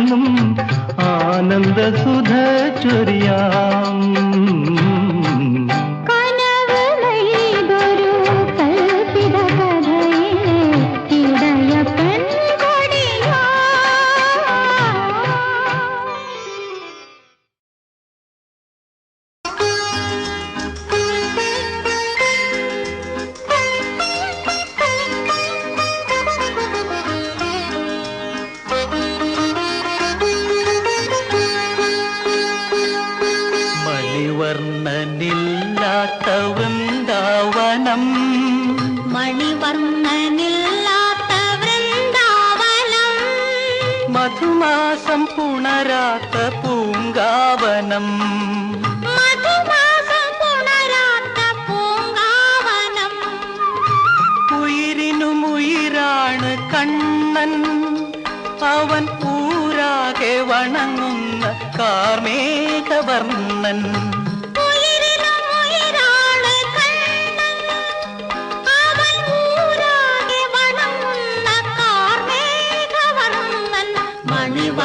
എന്നെന്നും ആനന്ദ സുധ ചൊരിയാം മണിവർണനില്ലാത്ത വൃന്ദാവനം മധുമാസം പുണരാത്ത പൂങ്കാവനം. മധുമാസം പുണരാത്ത പൂങ്കാവനം. ഉയിരിനുമുയിരാണ് കണ്ണൻ. അവൻ ഊരാകെ വണങ്ങുന്ന കാർമേഘവർണൻ.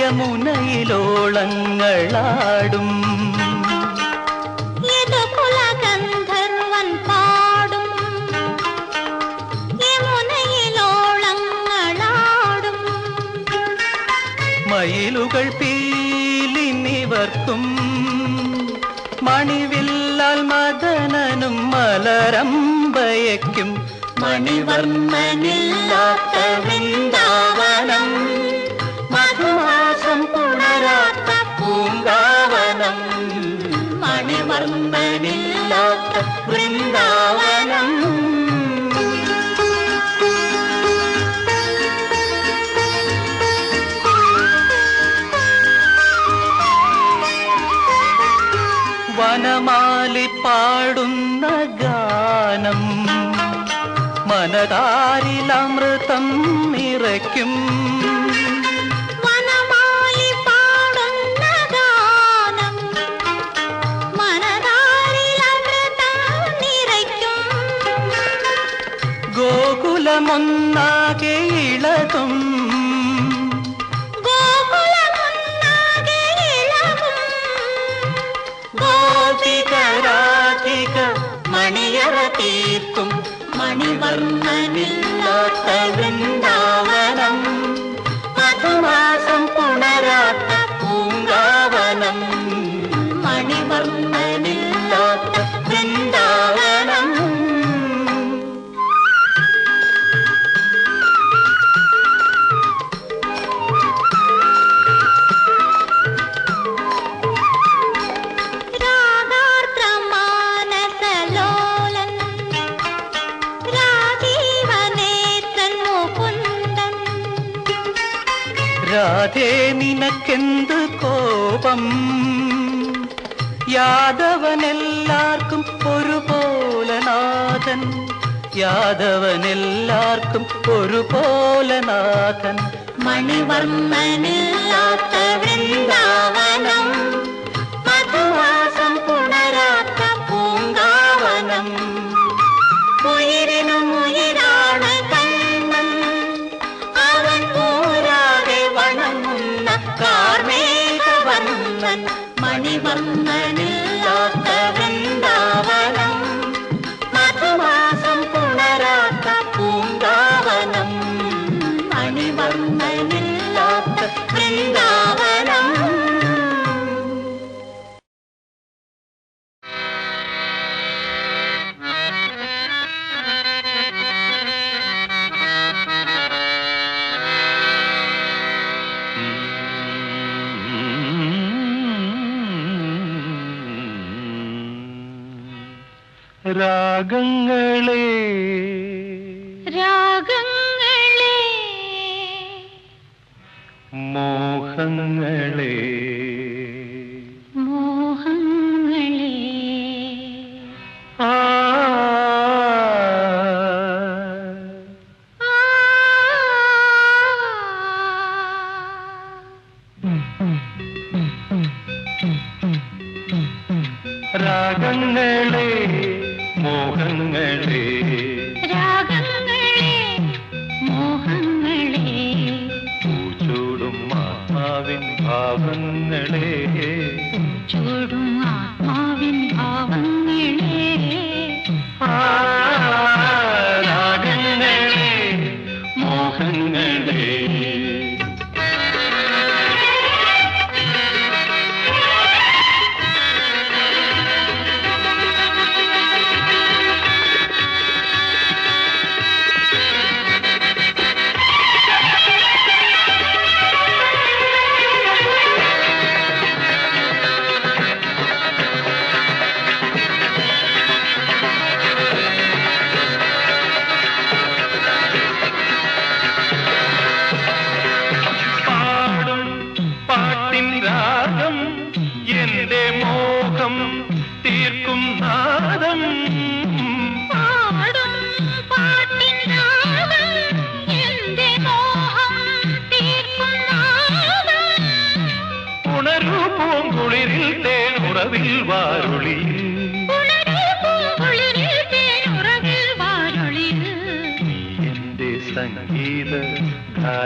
യമുനയിലോളങ്ങളാടും. മയിലുകൾ പീലിനിവർക്കും. മണിവില്ലാൽ മദനനും മലരമ്പയക്കും മണിവർണനില്ലാത്ത വൃന്ദാവനം മണിവർണനില്ലാത്ത വൃന്ദാവനം. വനമാലി പാടുന്ന ഗാനം മനതാരിലമൃതം നിറയ്ക്കും. ഗോകുലമൊന്നാകെ ഇളകും ഗോപികരാധിക മണിയറ തീർക്കും മണിവർണ്ണനില്ലാത്തവൻ யாதவன் எல்லாருக்கும் ஒரு போல நாதன் யாதவன் எல்லாருக்கும் ஒரு போல நாதன் மணிவர்மன் இல்லாத விருந்தாவனம் மதுவாசம் புணராத்த பூங்காவனம். உயிரினும் உயிரான கண்ணன். அவன் போராடே வனம் கார்மேக வண்ணன். மணிவர்மன் பயமில்லாத்த பிருந்தாவனம். ராகங்கள்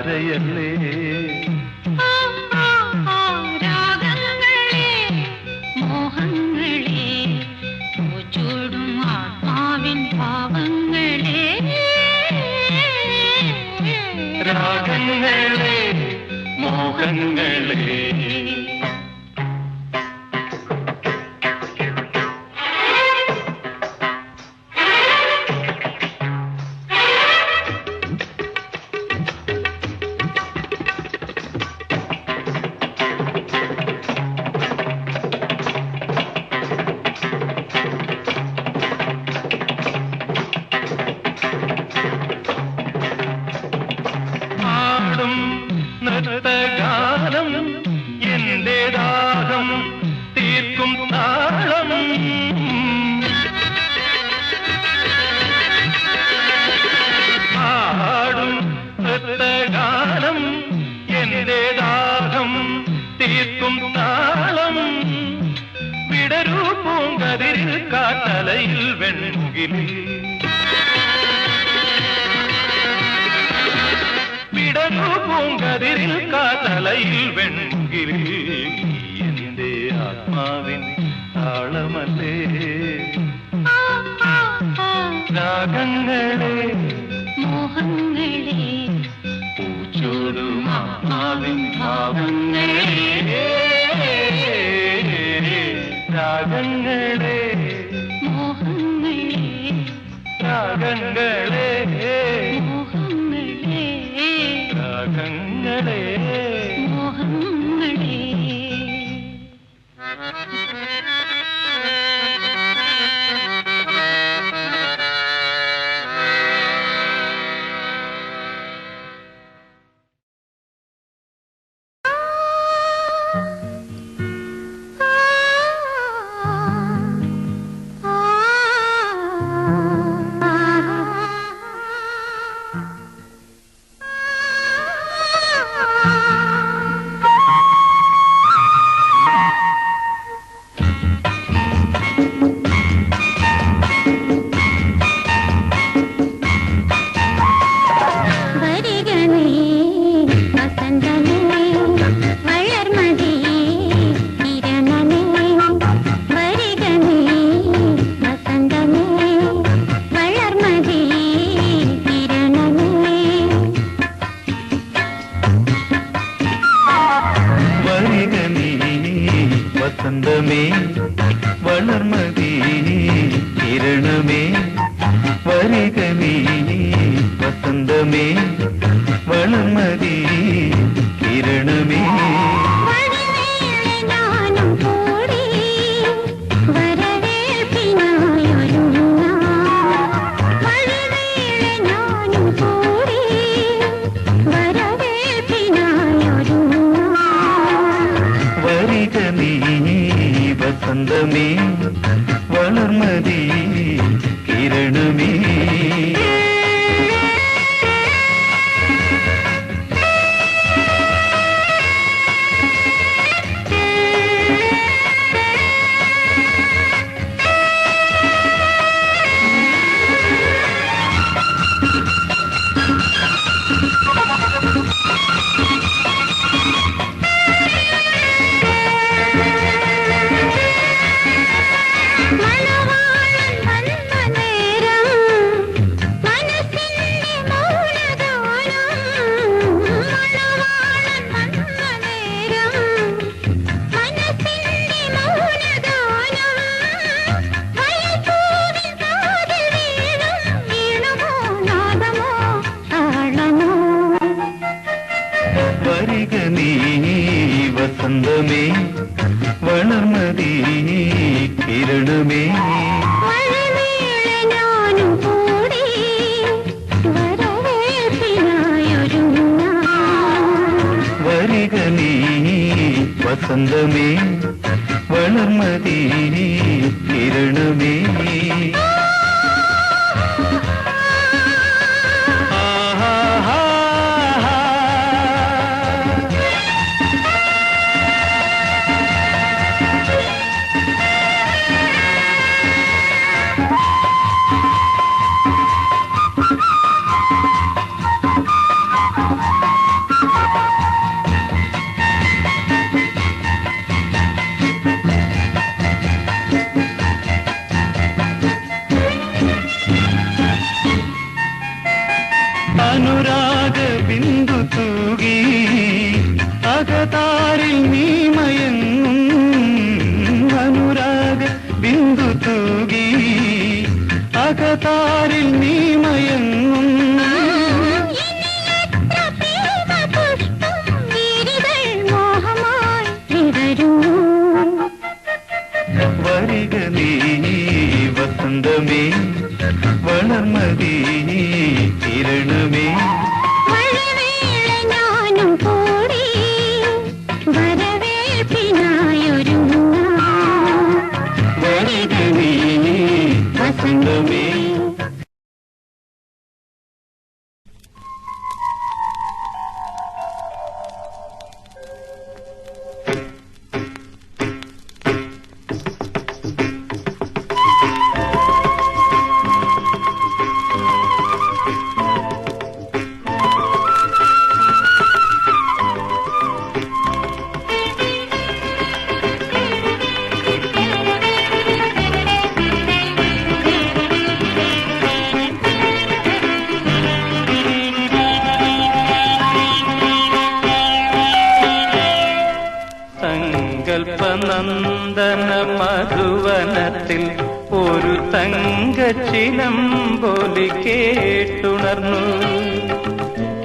ಅರೆಯಲೇ மதுரையில் வெண்முகிலே பிடகு பூங்கதிரில் காதலையில் வெண்முகிலே எந்தே ஆத்மாவின் தாளமல்லே. ராகங்களே. மோகங்களே. பூச்சோடும் ஆத்மாவின் பாவங்களே. ராகங்களே. രാഗങ്ങളെ രാഗങ്ങളെ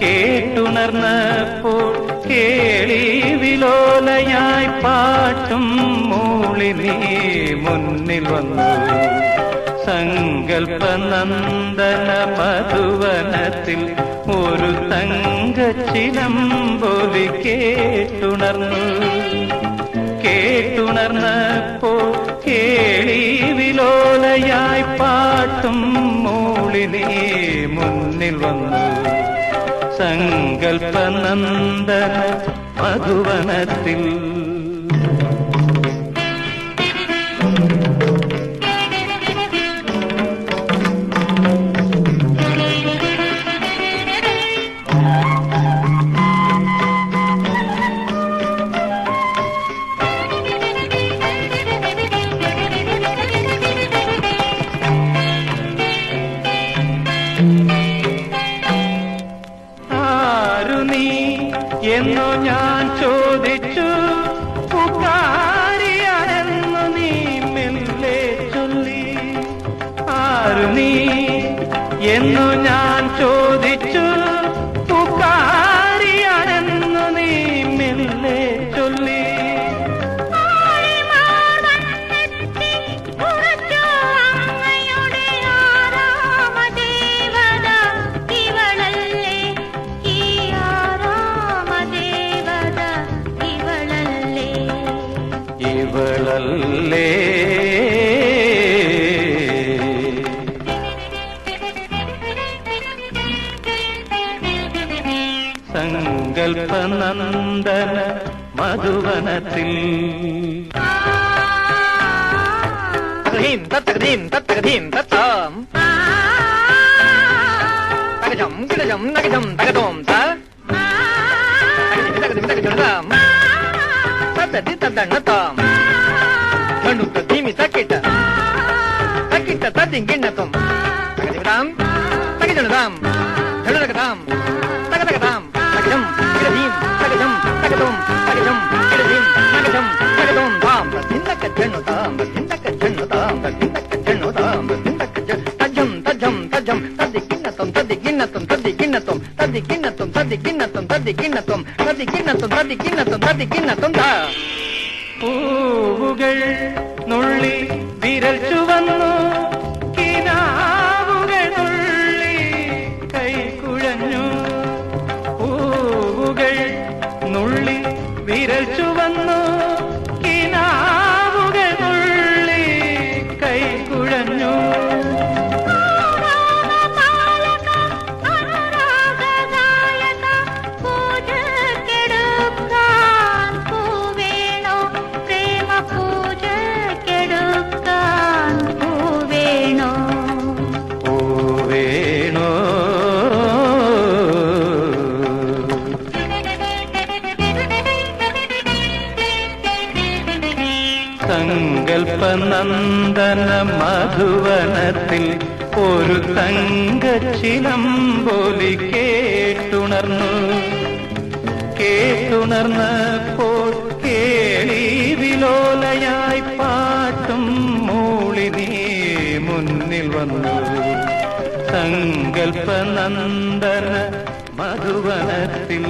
കേട്ടുണർന്നപ്പോൾ കേളി വിലോലയായി പാട്ടും മൂളി നീ മുന്നിൽ വന്നു. സങ്കൽപ്പനന്ദന മധുവനത്തിൽ ഒരു തങ്കച്ചിലമ്പൊലി കേട്ടുണർന്നു. കേട്ടുണർന്നപ്പോൾ കേളി വിലോലയായി പാട്ടും മൂളി നീ മുന്നിൽ വന്നു. സങ്കൽപ്പനന്ദന മധുവനത്തിൽ గజం గజం నగజం తగదోం తగదం తదది తదన్నతాం. నన్నుంత దీమి తక్కిట తక్కిట తదింగిణతం తగదివిడాం తగిజనదాం. തതി കിണ്ണത്തും തതി കിണ്ണത്തും തതി കിണ്ണത്തും തതി കിണ്ണത്തും തതി കിണ്ണത്തും പൂവുകൾ നുള്ളി വിരൽ ചുവന്നു കിനാവുകൾ നുള്ളി കൈക്കുഴഞ്ഞു പൂവുകൾ നുള്ളി വിരൽ ചുവന്നു പൂവേണോ സങ്കൽപ്പനന്ദന മധുവനത്തിൽ ഒരു തങ്കച്ചിലമ്പൊലി കേട്ടുണർന്നു. കേട്ടുണർന്നപ്പോൾ കേളി പാട്ടും മൂളി നീ മുന്നിൽ വന്നു. സങ്കൽപ്പനന്ദന മധുവനത്തിൽ